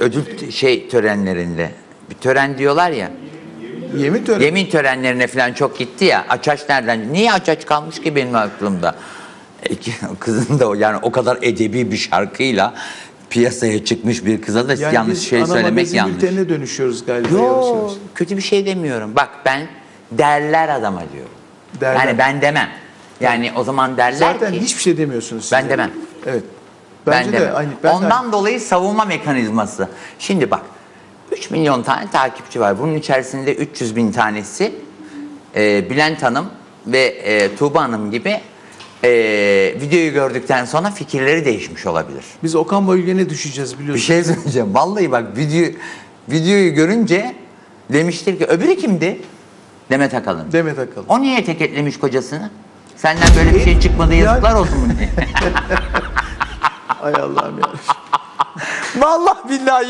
ödül şey törenlerinde bir tören diyorlar ya. Yemin töreni. Yemin törenlerine falan çok gitti ya. Açaç nereden? Niye açaç kalmış ki benim aklımda? E, Kızın da o yani o kadar edebi bir şarkıyla piyasaya çıkmış bir kıza da Yani yanlış biz şey ana söylemek magazin yanlış. bültenine dönüşüyoruz galiba yavaş Yo, yavaş. kötü bir şey demiyorum. Bak ben derler adama diyorum. Derler. Yani ben demem. Yani o zaman derler Zaten ki hiçbir şey demiyorsunuz siz. Ben de. demem. Evet. Ben Bence de demem. aynı. Ben de Ondan dolayı savunma mekanizması. Şimdi bak 3 milyon tane takipçi var. Bunun içerisinde 300 bin tanesi e, Bülent Hanım ve e, Tuğba Hanım gibi e, videoyu gördükten sonra fikirleri değişmiş olabilir. Biz Okan Bayülgen'e düşeceğiz Bir biliyorsunuz. şey söyleyeceğim. Vallahi bak video videoyu görünce demiştir ki öbürü kimdi? Demet Akalın. Demet Akalın. O niye eteketlemiş kocasını? Senden böyle bir şey çıkmadı Ya- yazıklar olsun mu diye. Ay Allah'ım ya. Vallahi billahi